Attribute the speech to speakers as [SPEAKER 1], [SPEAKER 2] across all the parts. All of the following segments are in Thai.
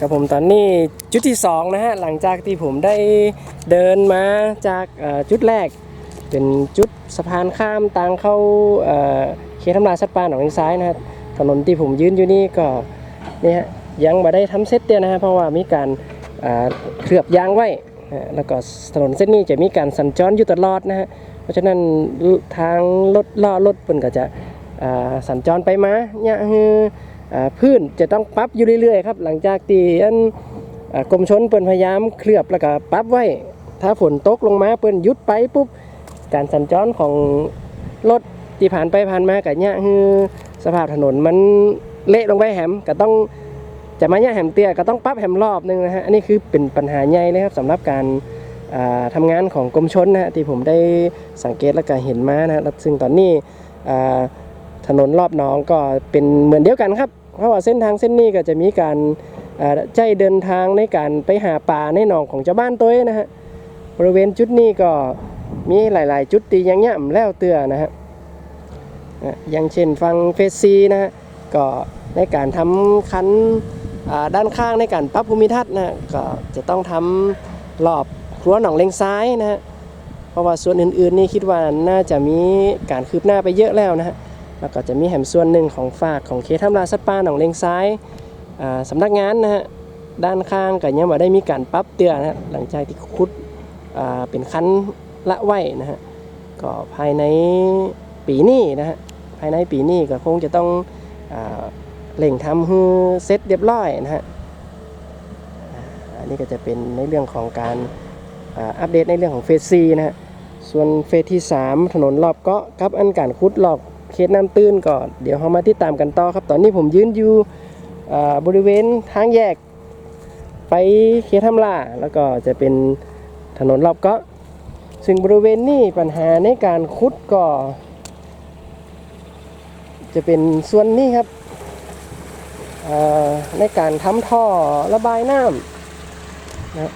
[SPEAKER 1] กับผมตอนนี้จุดที่สองนะฮะ หลังจากที่ผมได้เดินมาจากจุดแรก เป็นจุดสะพานข้ามทางเข้าเขตทำลายสัตว์ป่าหนองเลงซ้ายนะฮะถนนที่ผมยืนอยู่นี่ก็นี่ฮะยังมาได้ทำเซตเดียวนะฮะเพราะว่ามีการเคลือบยางไว้แล้วก็ถนนเส้นนี้จะมีการสัญจรอยู่ตลอดนะฮะเพราะฉะนั้นทางรถล้อรถเพิ่นก็จะสัญจรไปมาเนี่ยคือ พื้นจะต้องปรับอยู่เรื่อยๆครับหลังจากที่อันกรมชนเปิ้นพยายามเคลือบแล้วก็ปรับไว้ ถ้าฝนตกลงมาเปิ้นหยุดไปปุ๊บการสัญจรของรถที่ผ่านไปผ่านมากับเนี่ยคือสภาพถนนมันเละลงไปแหมก็ต้องจะมาเนี่ยแหมเตี้ยก็ต้องปรับแหมรอบนึงนะฮะอันนี้คือเป็นปัญหาใหญ่เลยครับสำหรับการอ่าทำงานของกรมชนนะฮะที่ผมได้สังเกตและก็เห็นมานะฮะซึ่งตอนนี้ถนนรอบหนองก็เป็นเหมือนเดียวกันครับ เพราะว่าเส้นทางเส้นนี้ก็จะมีการเอ่อใจเดินทางในการไปหาปลาในหนองของชาวบ้านตัวเองนะฮะบริเวณจุดนี้ก็มีหลาย ๆ จุดตีอยังย่ำแล้วเตือนะฮะอย่างเช่นฟังเฟสซีนะฮะก็ในการทำคันด้านข้างในการปรับภูมิทัศน์นะก็จะต้องทำรอบครัวหนองเลงซ้ายนะฮะเพราะว่าส่วนอื่น ๆ นี่คิดว่าน่าจะมีการคืบหน้าไปเยอะแล้วนะฮะ แล้วก็จะมีแหมส่วนหนึ่งของฝากของเขตทำลาสัตว์ป่าหนองเลงซ้ายาสำนักงานนะฮะด้านข้างก็ยังมาได้มีการปรับเตือนนะฮะหลังจากที่ขุดเป็นคันละไว้นะฮะก็ภายในปีนี้นะฮะภายในปีนี้ก็คงจะต้องอเร่งทำให้เสร็จเรียบร้อยนะฮะอันนี้ก็จะเป็นในเรื่องของการอัปเดตในเรื่องของเฟสซีนะฮะส่วนเฟสที่ 3 ถนนรอบเกาะกับอันการขุดรอบ เขตน้ำตื้นก่อนเดี๋ยวเรามาติดตามกันต่อครับ ตอนนี้ผมยืนอยู่บริเวณทางแยก ไปเขตทำลาแล้วก็จะเป็นถนนรอบเกาะซึ่งบริเวณนี้ปัญหาในการขุดก็ จะเป็นส่วนนี้ครับในการทำท่อระบายน้ำนะ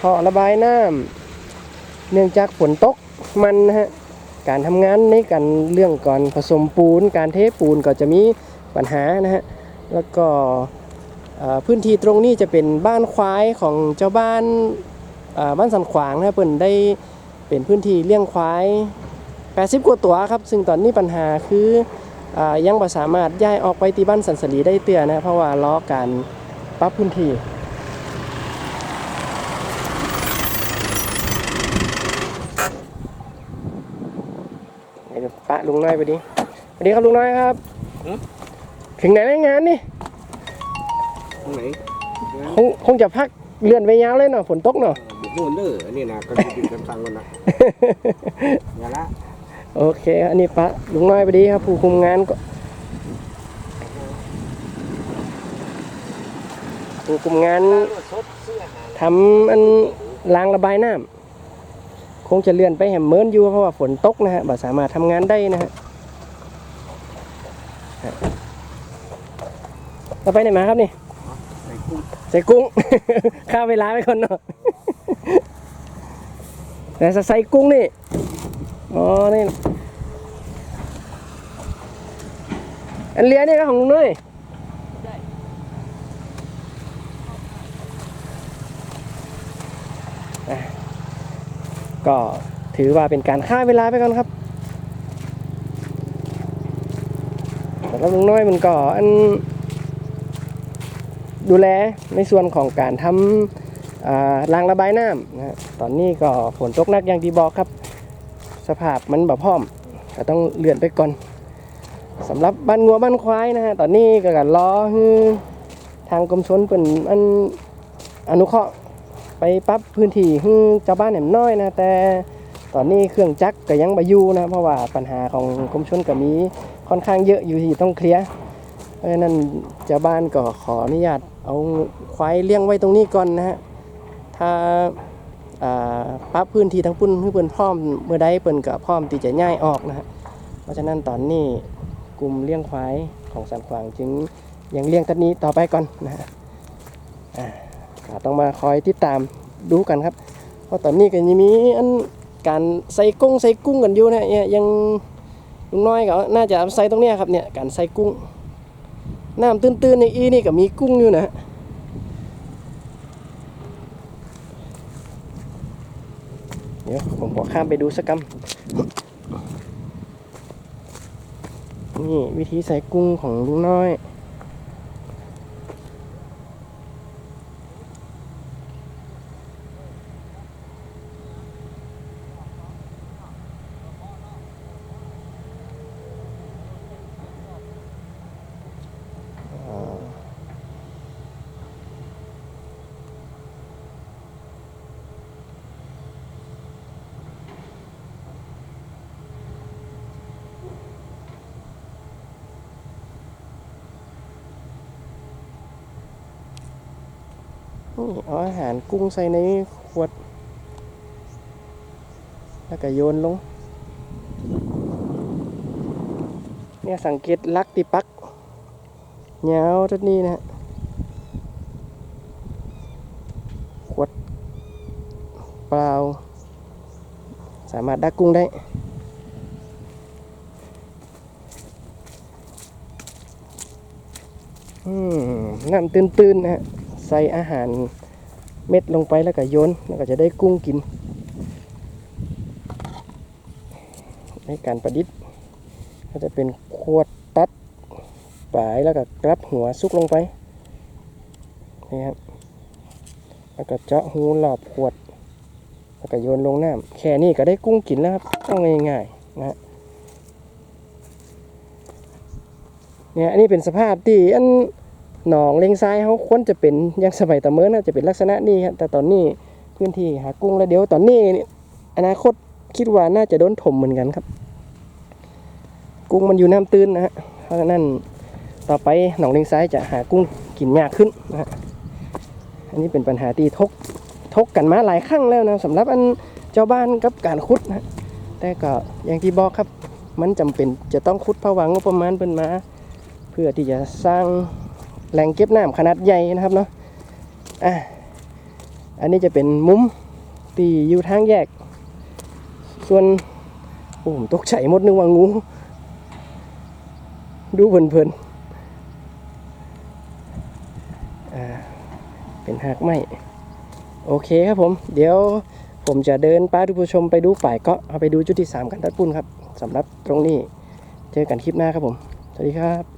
[SPEAKER 1] ท่อระบายน้ำเนื่องจากฝนตกมันนะฮะ การทำงานในการเรื่องก่อนผสมปูน การเทปูนก็จะมีปัญหานะฮะแล้วก็พื้นที่ตรงนี้จะเป็นบ้านควายของเจ้าบ้านบ้านสันขวางนะเปิ่นได้เป็นพื้นที่เลี้ยงควาย 80 กว่าตัวครับ ซึ่งตอนนี้ปัญหาคืออยังบ่สามารถย้ายออกไปที่บ้านสันสลีได้เตือนะเพราะว่าล้อการปรับพื้นที่ เดี๋ยวปะ ลุงน้อยไปดิสวัสดีครับลุงน้อยครับ
[SPEAKER 2] หือ
[SPEAKER 1] ถึงไหนแล้วงานนี่
[SPEAKER 2] ตรงไหน
[SPEAKER 1] คงคงจะพักเลื่อนไปยาวเลยเนาะฝนตกเนาะ
[SPEAKER 2] บุกโน่นเด้ออันนี้นะก็ดูกันฟังกันนะอย่าละ
[SPEAKER 1] โอเคอันนี้ปะลุงน้อยไปดีครับ ผู้คุมงานก็ผู้คุมงาน
[SPEAKER 2] สดเสื้อหา
[SPEAKER 1] ทำอันรางระบายน้ำ คงจะเลื่อนไปแหมเมินอยู่เพราะว่าฝนตกนะฮะบ่สามารถทำงานได้นะฮะเราไปไหนมาครับนี่
[SPEAKER 2] ใส่กุ้ง
[SPEAKER 1] ใส่กุ้งข้าวเวลาไปคนเนาะแต่ใส่กุ้งนี่ อ๋อ นี่ อันเลี้ยนี่ก็ของลุงนุ้ยอะ ก็ถือว่าเป็นการฆ่าเวลาไปก่อนครับแต่ก็ลุงน้อยมันก็อันดูแลในส่วนของการทำรางระบายน้ำนะตอนนี้ก็ฝนตกหนักอย่างที่บอกครับ สภาพมันแบบพร้อมก็ต้องเลื่อนไปก่อนสำหรับบ้านงัวบ้านควายนะฮะตอนนี้ก็กันรอทางกรมชนเป็นอันอนุเคราะห์ ไปปรับพื้นที่ให้เจ้าบ้านแหนมน้อยนะแต่ตอนนี้เครื่องจักรก็ยังบาอยู่นะเพราะว่าปัญหาของกรมชนก็มีค่อนข้างเยอะอยู่ที่ต้องเคลียร์เพราะฉะนั้นเจ้าบ้านก็ขออนุญาตเอาควายเลี้ยงไว้ตรงนี้ก่อนนะฮะถ้าปรับพื้นที่ทั้งปุ่นให้เปิ้นพร้อมเมื่อใดเปิ้นก็พร้อมที่จะย้ายออกนะฮะเพราะฉะนั้นตอนนี้กลุ่มเลี้ยงควายของสันขวางจึงยังเลี้ยงตัดนี้ต่อไปก่อนนะฮะ ต้องมาคอยติดตามดูกันครับ เพราะตอนนี้ก็ยังมีอันการใส่กุ้งใส่กุ้งกันอยู่นะยังลุงน้อยก็น่าจะใส่ตรงเนี้ยครับเนี่ยการใส่กุ้งน้ำตื้นๆในอีนี่ก็มีกุ้งอยู่นะเดี๋ยวผมขอข้ามไปดูสักกำนี่วิธีใส่กุ้งของลุงน้อย นี่เอาอาหารกุ้งใส่ในขวด แล้วก็โยนลง เนี่ยสังเกตลักติปักเหยาวทัดนี้นะฮะขวดเปล่า สามารถดักกุ้งได้อืมน้ำตื้นๆนะฮะ ใส่อาหารเม็ดลงไปแล้วก็โยนแล้วก็จะได้กุ้งกิน ในการประดิษฐ์ ก็จะเป็นขวดตัดปลายแล้วก็กลับหัวซุกลงไปนี่ครับแล้วก็เจาะหูหลอบขวด แล้วก็โยนลงน้ำแค่นี้ก็ได้กุ้งกินแล้วครับต้องง่ายๆนะเนี่ยอันนี้เป็นสภาพที่อัน หนองเลงซ้ายเขาควรจะเป็นยังสมัยตะเมินน่าจะเป็นลักษณะนี้ครับแต่ตอนนี้พื้นที่หากุ้งแล้วเดี๋ยวตอนนี้อนาคตคิดว่าน่าจะโดนถมเหมือนกันครับ กุ้งมันอยู่น้ำตื้นนะฮะเพราะฉะนั้นต่อไปหนองเลงซ้ายจะหากุ้งกินยากขึ้นนะฮะอันนี้เป็นปัญหาที่ทกทกกันมาหลายครั้งแล้วนะสำหรับอันเจ้าบ้านกับการขุดนะแต่ก็อย่างที่บอกครับ มันจำเป็นจะต้องขุดเพราะว่างบประมาณเป็นมา เพื่อที่จะสร้าง แหล่งเก็บน้ำขนาดใหญ่นะครับเนาะอะอันนี้จะเป็นมุมตีอยู่ทางแยก ส่วนโอ้ผมตกใจมดนึกว่างู ดูเพลินๆอ่าเป็นหากไม้โอเคครับผม เดี๋ยวผมจะเดินป้าทุกผู้ชมไปดูป่ายกาะเอาไปดูจุดที่ 3 กันทัดปุ้นครับสำหรับตรงนี้ เจอกันคลิปหน้าครับผม สวัสดีครับ